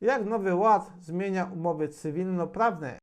Jak Nowy Ład zmienia umowy cywilnoprawne?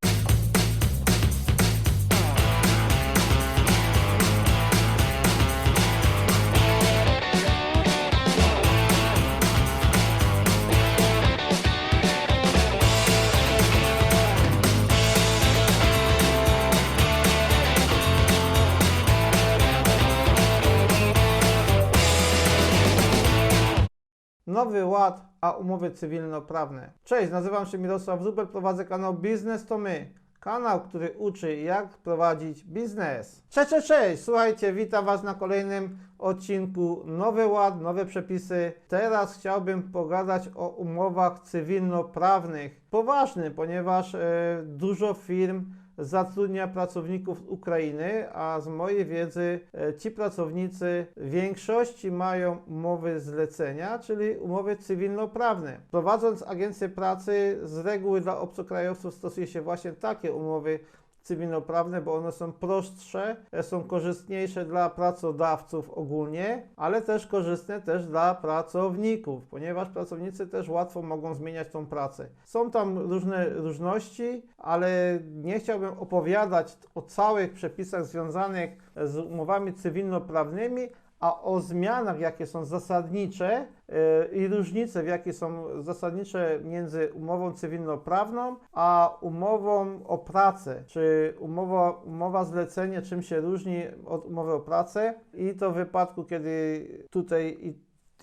Nowy Ład, a umowy cywilnoprawne. Cześć, nazywam się Mirosław Zubel, prowadzę kanał Biznes to My. Kanał, który uczy jak prowadzić biznes. Cześć, cześć, cześć! Słuchajcie, witam Was na kolejnym odcinku Nowy Ład, nowe przepisy. Teraz chciałbym pogadać o umowach cywilnoprawnych. Poważny, ponieważ e, dużo firm zatrudnia pracowników z Ukrainy, a z mojej wiedzy e, ci pracownicy w większości mają umowy zlecenia, czyli umowy cywilnoprawne. Prowadząc agencję pracy, z reguły dla obcokrajowców stosuje się właśnie takie umowy cywilnoprawne, bo one są prostsze, e, są korzystniejsze dla pracodawców ogólnie, ale też korzystne też dla pracowników, ponieważ pracownicy też łatwo mogą zmieniać tą pracę. Są tam różne różności, ale nie chciałbym opowiadać o całych przepisach związanych z umowami cywilnoprawnymi, a o zmianach, jakie są zasadnicze yy, i różnice, jakie są zasadnicze między umową cywilnoprawną a umową o pracę, czy umowa, umowa zlecenie, czym się różni od umowy o pracę? I to w wypadku, kiedy tutaj i,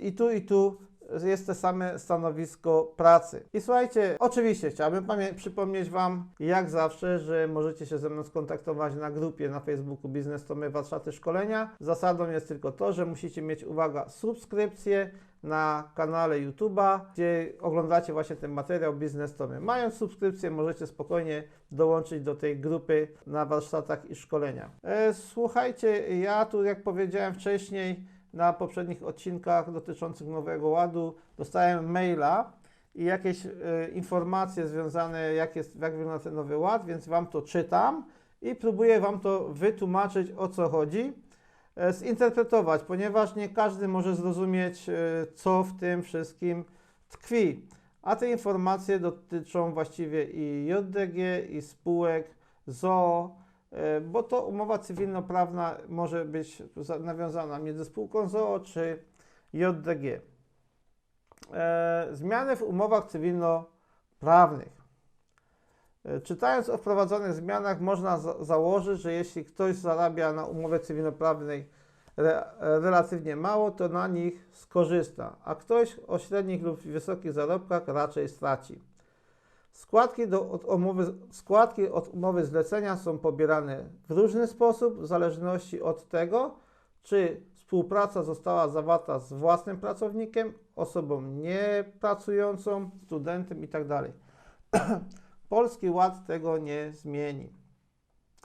i tu i tu jest to same stanowisko pracy. I słuchajcie, oczywiście chciałbym przypomnieć Wam, jak zawsze, że możecie się ze mną skontaktować na grupie na Facebooku Biznes to my warsztaty szkolenia. Zasadą jest tylko to, że musicie mieć, uwaga, subskrypcję na kanale YouTube'a, gdzie oglądacie właśnie ten materiał Biznes to my. Mając subskrypcję, możecie spokojnie dołączyć do tej grupy na warsztatach i szkolenia. E, słuchajcie, ja tu, jak powiedziałem wcześniej, na poprzednich odcinkach dotyczących Nowego Ładu dostałem maila i jakieś e, informacje związane, jak, jest, jak wygląda ten Nowy Ład, więc Wam to czytam i próbuję Wam to wytłumaczyć, o co chodzi, e, zinterpretować, ponieważ nie każdy może zrozumieć, e, co w tym wszystkim tkwi. A te informacje dotyczą właściwie i JDG, i spółek, ZOO, bo to umowa cywilnoprawna może być za- nawiązana między spółką ZOO czy JDG. E, Zmiany w umowach cywilnoprawnych. E, Czytając o wprowadzonych zmianach, można za- założyć, że jeśli ktoś zarabia na umowie cywilnoprawnej re, e, relatywnie mało, to na nich skorzysta, a ktoś o średnich lub wysokich zarobkach raczej straci. Składki, do, od umowy, składki od umowy zlecenia są pobierane w różny sposób, w zależności od tego, czy współpraca została zawarta z własnym pracownikiem, osobą niepracującą, studentem itd. Polski Ład tego nie zmieni.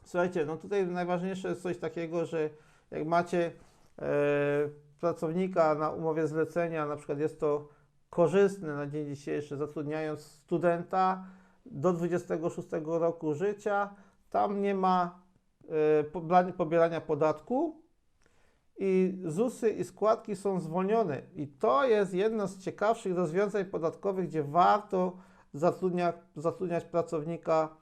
Słuchajcie, no tutaj najważniejsze jest coś takiego, że jak macie e, pracownika na umowie zlecenia, na przykład jest to korzystne na dzień dzisiejszy, zatrudniając studenta do 26 roku życia, tam nie ma e, pobierania podatku i ZUSy i składki są zwolnione. I to jest jedno z ciekawszych rozwiązań podatkowych, gdzie warto zatrudnia, zatrudniać pracownika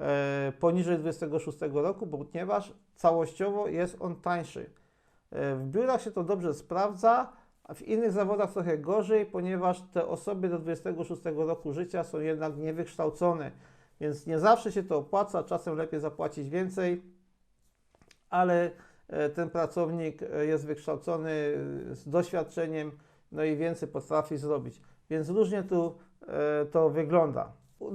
e, poniżej 26 roku, ponieważ całościowo jest on tańszy. E, w biurach się to dobrze sprawdza, a w innych zawodach trochę gorzej, ponieważ te osoby do 26 roku życia są jednak niewykształcone, więc nie zawsze się to opłaca, czasem lepiej zapłacić więcej, ale e, ten pracownik e, jest wykształcony e, z doświadczeniem, no i więcej potrafi zrobić. Więc różnie tu to wygląda.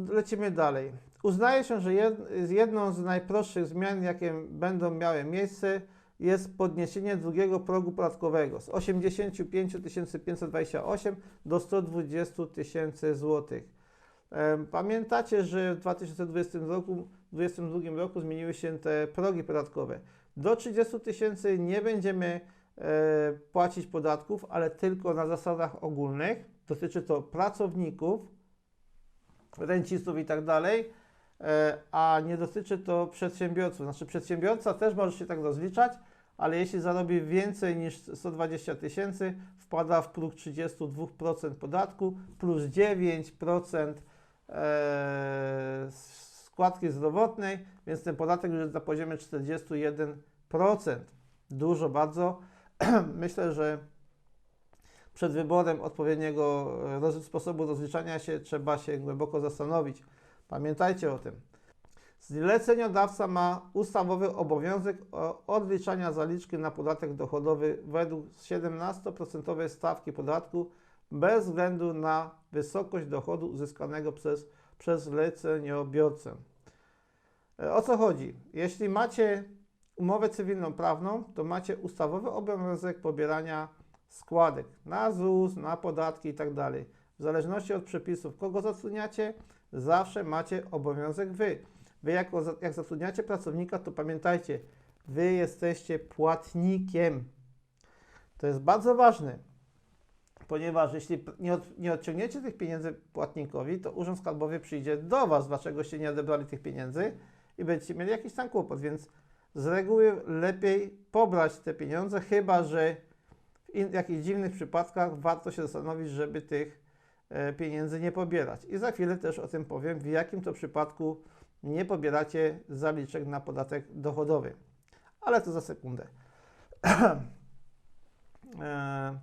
Lecimy dalej. Uznaje się, że jed- jedną z najprostszych zmian, jakie będą miały miejsce, jest podniesienie drugiego progu podatkowego z 85 528 do 120 tysięcy złotych. Pamiętacie, że w 2020 roku, 2022 roku zmieniły się te progi podatkowe. Do 30 tysięcy nie będziemy e, płacić podatków, ale tylko na zasadach ogólnych. Dotyczy to pracowników, rencistów i tak dalej, a nie dotyczy to przedsiębiorców. Znaczy przedsiębiorca też może się tak rozliczać, ale jeśli zarobi więcej niż 120 tysięcy, wpada w próg 32% podatku plus 9% e, składki zdrowotnej, więc ten podatek już jest na poziomie 41%. Dużo bardzo. Myślę, że przed wyborem odpowiedniego e, sposobu rozliczania się trzeba się głęboko zastanowić. Pamiętajcie o tym. Zleceniodawca ma ustawowy obowiązek odliczania zaliczki na podatek dochodowy według 17% stawki podatku bez względu na wysokość dochodu uzyskanego przez, przez zleceniobiorcę. E, O co chodzi? Jeśli macie umowę cywilną prawną, to macie ustawowy obowiązek pobierania składek na ZUS, na podatki itd. W zależności od przepisów, kogo zatrudniacie, zawsze macie obowiązek wy. Wy jako, jak zatrudniacie pracownika, to pamiętajcie, wy jesteście płatnikiem. To jest bardzo ważne, ponieważ jeśli nie, od, nie odciągniecie tych pieniędzy płatnikowi, to Urząd Skarbowy przyjdzie do Was, dlaczegoście nie odebrali tych pieniędzy i będziecie mieli jakiś tam kłopot, więc z reguły lepiej pobrać te pieniądze, chyba że w in, jakichś dziwnych przypadkach warto się zastanowić, żeby tych pieniędzy nie pobierać. I za chwilę też o tym powiem, w jakim to przypadku nie pobieracie zaliczek na podatek dochodowy. Ale to za sekundę. e,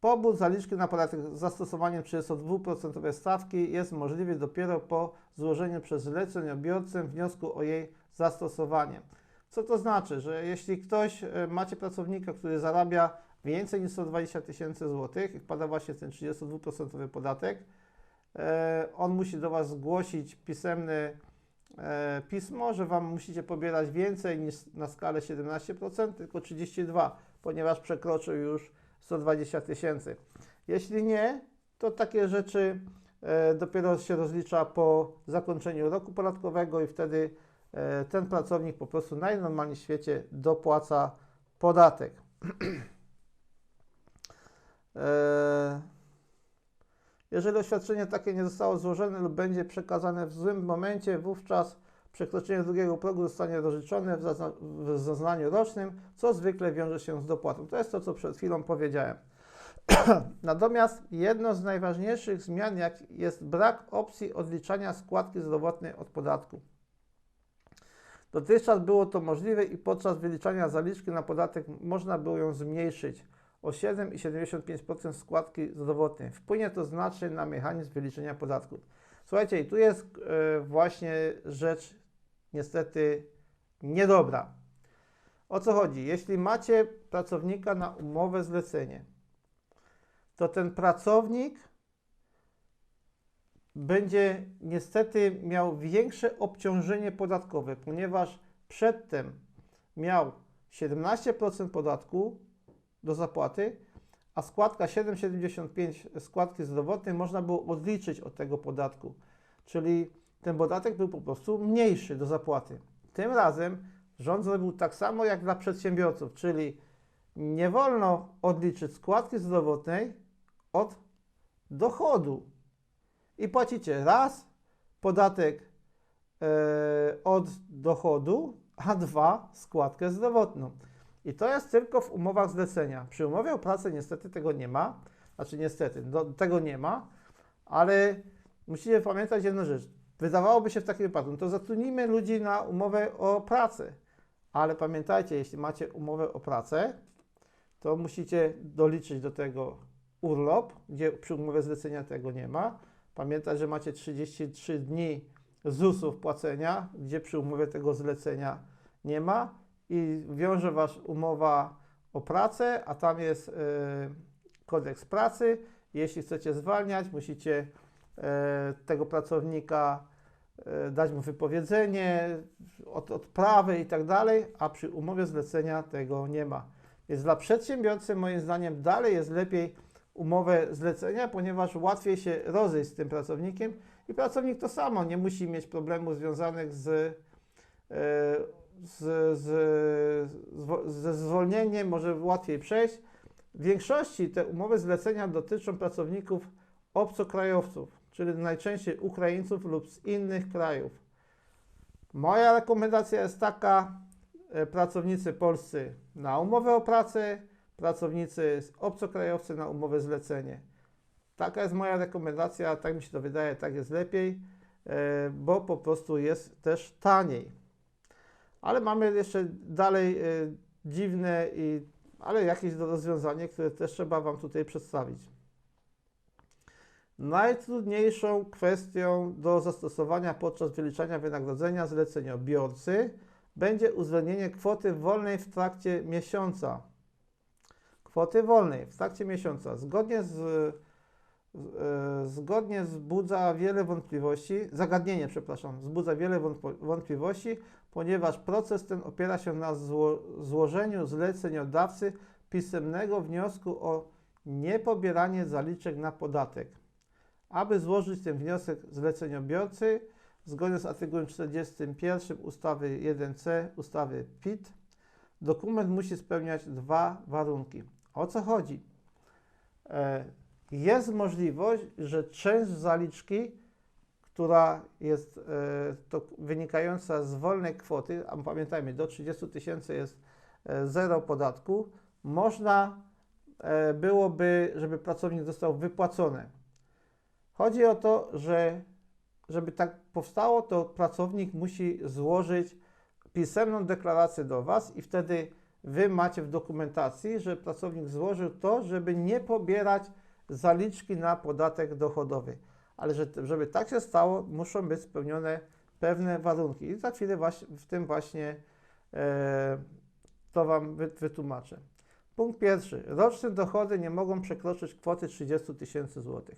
Pobór zaliczki na podatek z zastosowaniem 32% stawki jest możliwy dopiero po złożeniu przez zleceniobiorcę wniosku o jej zastosowanie. Co to znaczy? Że jeśli ktoś, e, macie pracownika, który zarabia więcej niż 120 tysięcy złotych wpada właśnie ten 32% podatek, e, on musi do Was zgłosić pisemne e, pismo, że Wam musicie pobierać więcej niż na skalę 17%, tylko 32%, ponieważ przekroczył już 120 tysięcy. Jeśli nie, to takie rzeczy e, dopiero się rozlicza po zakończeniu roku podatkowego i wtedy ten pracownik po prostu najnormalniej w świecie dopłaca podatek. E, Jeżeli oświadczenie takie nie zostało złożone lub będzie przekazane w złym momencie, wówczas przekroczenie drugiego progu zostanie rozliczone w, zazna- w rocznym, co zwykle wiąże się z dopłatą. To jest to, co przed chwilą powiedziałem. Natomiast jedną z najważniejszych zmian jak jest brak opcji odliczania składki zdrowotnej od podatku. Dotychczas było to możliwe i podczas wyliczania zaliczki na podatek można było ją zmniejszyć o 7,75% składki zdrowotnej. Wpłynie to znacznie na mechanizm wyliczenia podatku. Słuchajcie, i tu jest e, właśnie rzecz niestety niedobra. O co chodzi? Jeśli macie pracownika na umowę zlecenie, to ten pracownik będzie niestety miał większe obciążenie podatkowe, ponieważ przedtem miał 17% podatku do zapłaty, a składka 7,75 składki zdrowotnej można było odliczyć od tego podatku. Czyli ten podatek był po prostu mniejszy do zapłaty. Tym razem rząd zrobił tak samo jak dla przedsiębiorców, czyli nie wolno odliczyć składki zdrowotnej od dochodu. I płacicie raz podatek e, od dochodu, a dwa składkę zdrowotną. I to jest tylko w umowach zlecenia. Przy umowie o pracę niestety tego nie ma. Znaczy niestety, do, tego nie ma, ale musicie pamiętać jedną rzecz. Wydawałoby się w takim wypadku, no to zatrudnijmy ludzi na umowę o pracę. Ale pamiętajcie, jeśli macie umowę o pracę, to musicie doliczyć do tego urlop, gdzie przy umowie zlecenia tego nie ma. Pamiętaj, że macie 33 dni ZUS-u płacenia, gdzie przy umowie tego zlecenia nie ma i wiąże Was umowa o pracę, a tam jest e, kodeks pracy. Jeśli chcecie zwalniać, musicie e, tego pracownika e, dać mu wypowiedzenie, od, odprawy i tak dalej, a przy umowie zlecenia tego nie ma. Więc dla przedsiębiorcy moim zdaniem dalej jest lepiej umowę zlecenia, ponieważ łatwiej się rozejść z tym pracownikiem i pracownik to samo, nie musi mieć problemów związanych z, e, z, z, z, ze zwolnieniem, może łatwiej przejść. W większości te umowy zlecenia dotyczą pracowników obcokrajowców, czyli najczęściej Ukraińców lub z innych krajów. Moja rekomendacja jest taka, e, pracownicy polscy na umowę o pracę, pracownicy obcokrajowcy na umowę zlecenie. Taka jest moja rekomendacja, tak mi się to wydaje, tak jest lepiej, e, bo po prostu jest też taniej. Ale mamy jeszcze dalej e, dziwne, i, ale jakieś do- rozwiązanie, które też trzeba Wam tutaj przedstawić. Najtrudniejszą kwestią do zastosowania podczas wyliczania wynagrodzenia zleceniobiorcy będzie uwzględnienie kwoty wolnej w trakcie miesiąca. Kwoty wolnej w trakcie miesiąca. Zgodnie z, z, e, zgodnie wzbudza wiele wątpliwości, zagadnienie, przepraszam, wzbudza wiele wątpliwości, ponieważ proces ten opiera się na zło, złożeniu zleceniodawcy pisemnego wniosku o niepobieranie zaliczek na podatek. Aby złożyć ten wniosek zleceniobiorcy, zgodnie z artykułem 41 ustawy 1c ustawy PIT, dokument musi spełniać dwa warunki. O co chodzi? E, Jest możliwość, że część zaliczki, która jest e, to wynikająca z wolnej kwoty, a pamiętajmy, do 30 tysięcy jest e, zero podatku, można e, byłoby, żeby pracownik został wypłacony. Chodzi o to, że żeby tak powstało, to pracownik musi złożyć pisemną deklarację do Was i wtedy Wy macie w dokumentacji, że pracownik złożył to, żeby nie pobierać zaliczki na podatek dochodowy. Ale że, żeby tak się stało, muszą być spełnione pewne warunki. I za chwilę właśnie, w tym właśnie e, to Wam wy, wytłumaczę. Punkt pierwszy. Roczne dochody nie mogą przekroczyć kwoty 30 tysięcy złotych.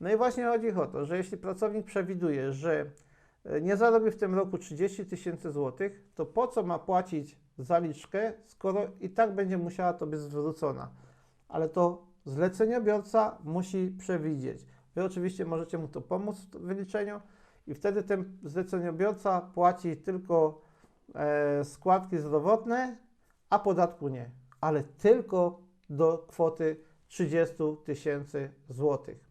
No i właśnie chodzi o to, że jeśli pracownik przewiduje, że e, nie zarobi w tym roku 30 tysięcy złotych, to po co ma płacić zaliczkę, skoro i tak będzie musiała to być zwrócona. Ale to zleceniobiorca musi przewidzieć. Wy oczywiście możecie mu to pomóc w wyliczeniu i wtedy ten zleceniobiorca płaci tylko e, składki zdrowotne, a podatku nie, ale tylko do kwoty 30 tysięcy złotych.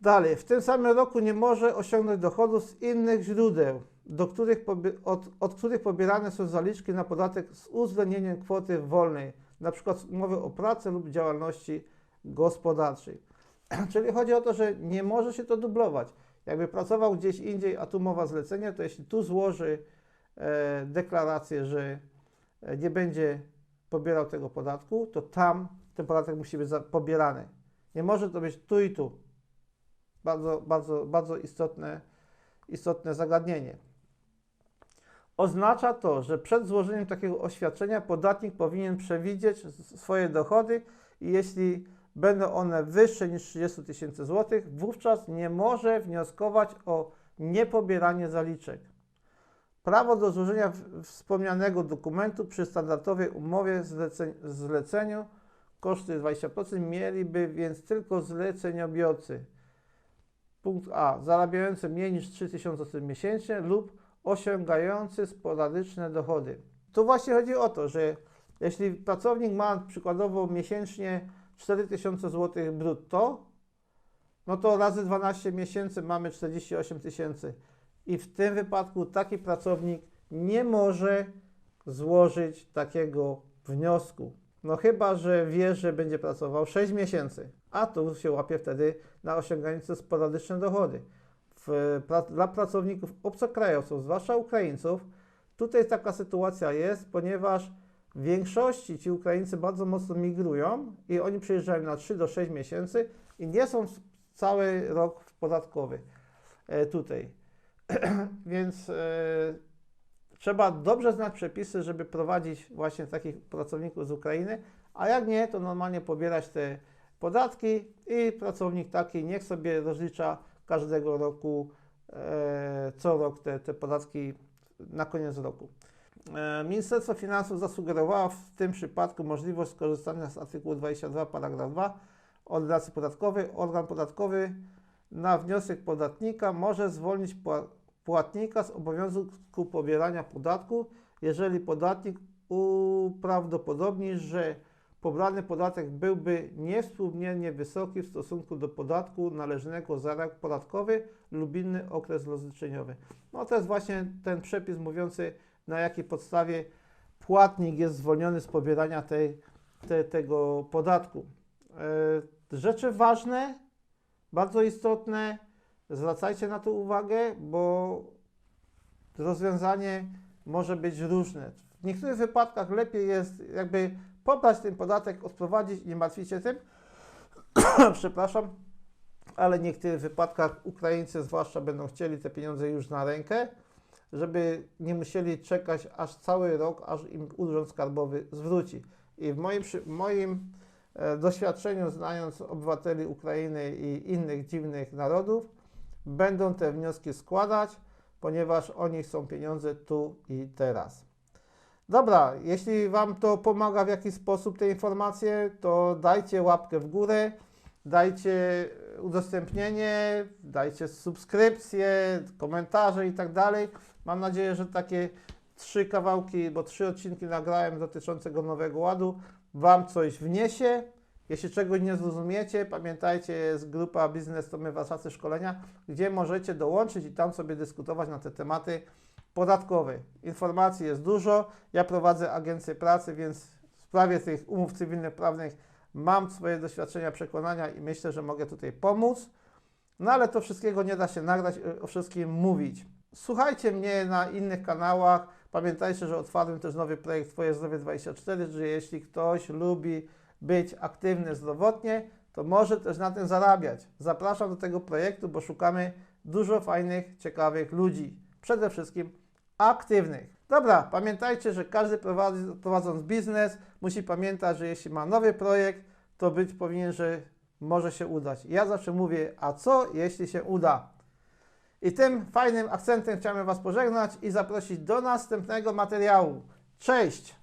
Dalej, w tym samym roku nie może osiągnąć dochodów z innych źródeł, do których od, od których pobierane są zaliczki na podatek z uwzględnieniem kwoty wolnej, np. umowy o pracę lub działalności gospodarczej. Czyli chodzi o to, że nie może się to dublować. Jakby pracował gdzieś indziej, a tu mowa zlecenia, to jeśli tu złoży e, deklarację, że e, nie będzie pobierał tego podatku, to tam ten podatek musi być pobierany. Nie może to być tu i tu. Bardzo, bardzo, bardzo istotne, istotne zagadnienie. Oznacza to, że przed złożeniem takiego oświadczenia podatnik powinien przewidzieć swoje dochody i jeśli będą one wyższe niż 30 tysięcy złotych, wówczas nie może wnioskować o niepobieranie zaliczek. Prawo do złożenia wspomnianego dokumentu przy standardowej umowie zleceń, zleceniu koszty 20% mieliby więc tylko zleceniobiorcy. Punkt A. Zarabiający mniej niż 3000 zł miesięcznie lub osiągający sporadyczne dochody. Tu właśnie chodzi o to, że jeśli pracownik ma przykładowo miesięcznie 4000 zł brutto, no to razy 12 miesięcy mamy 48 tysięcy. I w tym wypadku taki pracownik nie może złożyć takiego wniosku. No chyba, że wie, że będzie pracował 6 miesięcy, a tu się łapie wtedy na osiągające sporadyczne dochody. W, pra, dla pracowników obcokrajowców, zwłaszcza Ukraińców, tutaj taka sytuacja jest, ponieważ w większości ci Ukraińcy bardzo mocno migrują i oni przyjeżdżają na 3 do 6 miesięcy i nie są cały rok podatkowy e, tutaj. Więc e, trzeba dobrze znać przepisy, żeby prowadzić właśnie takich pracowników z Ukrainy, a jak nie, to normalnie pobierać te podatki i pracownik taki niech sobie rozlicza każdego roku, e, co rok te, te podatki na koniec roku. E, Ministerstwo Finansów zasugerowało w tym przypadku możliwość skorzystania z artykułu 22 paragraf 2 ordynacji podatkowej. Organ podatkowy na wniosek podatnika może zwolnić pła- płatnika z obowiązku pobierania podatku, jeżeli podatnik uprawdopodobni, że pobrany podatek byłby niewspółmiernie wysoki w stosunku do podatku należnego za rok podatkowy lub inny okres rozliczeniowy. No to jest właśnie ten przepis mówiący, na jakiej podstawie płatnik jest zwolniony z pobierania tej, te, tego podatku. E, Rzeczy ważne, bardzo istotne, zwracajcie na to uwagę, bo rozwiązanie może być różne. W niektórych wypadkach lepiej jest jakby pobrać ten podatek, odprowadzić nie martwić się tym, przepraszam, ale w niektórych wypadkach Ukraińcy zwłaszcza będą chcieli te pieniądze już na rękę, żeby nie musieli czekać aż cały rok, aż im urząd skarbowy zwróci. I w moim, moim e, doświadczeniu, znając obywateli Ukrainy i innych dziwnych narodów, będą te wnioski składać, ponieważ oni chcą pieniądze tu i teraz. Dobra, jeśli Wam to pomaga w jakiś sposób te informacje, to dajcie łapkę w górę, dajcie udostępnienie, dajcie subskrypcje, komentarze i tak dalej. Mam nadzieję, że takie trzy kawałki, bo trzy odcinki nagrałem dotyczącego Nowego Ładu, Wam coś wniesie. Jeśli czegoś nie zrozumiecie, pamiętajcie, jest grupa Biznes to my Warszawcy Szkolenia, gdzie możecie dołączyć i tam sobie dyskutować na te tematy podatkowe. Informacji jest dużo. Ja prowadzę agencję pracy, więc w sprawie tych umów cywilnoprawnych mam swoje doświadczenia, przekonania i myślę, że mogę tutaj pomóc. No ale to wszystkiego nie da się nagrać, o wszystkim mówić. Słuchajcie mnie na innych kanałach. Pamiętajcie, że otwarłem też nowy projekt Twoje Zdrowie 24, że jeśli ktoś lubi być aktywny zdrowotnie, to może też na tym zarabiać. Zapraszam do tego projektu, bo szukamy dużo fajnych, ciekawych ludzi. Przede wszystkim aktywnych. Dobra, pamiętajcie, że każdy prowadzi, prowadząc biznes musi pamiętać, że jeśli ma nowy projekt, to być powinien, że może się udać. Ja zawsze mówię, a co jeśli się uda? I tym fajnym akcentem chciałem Was pożegnać i zaprosić do następnego materiału. Cześć!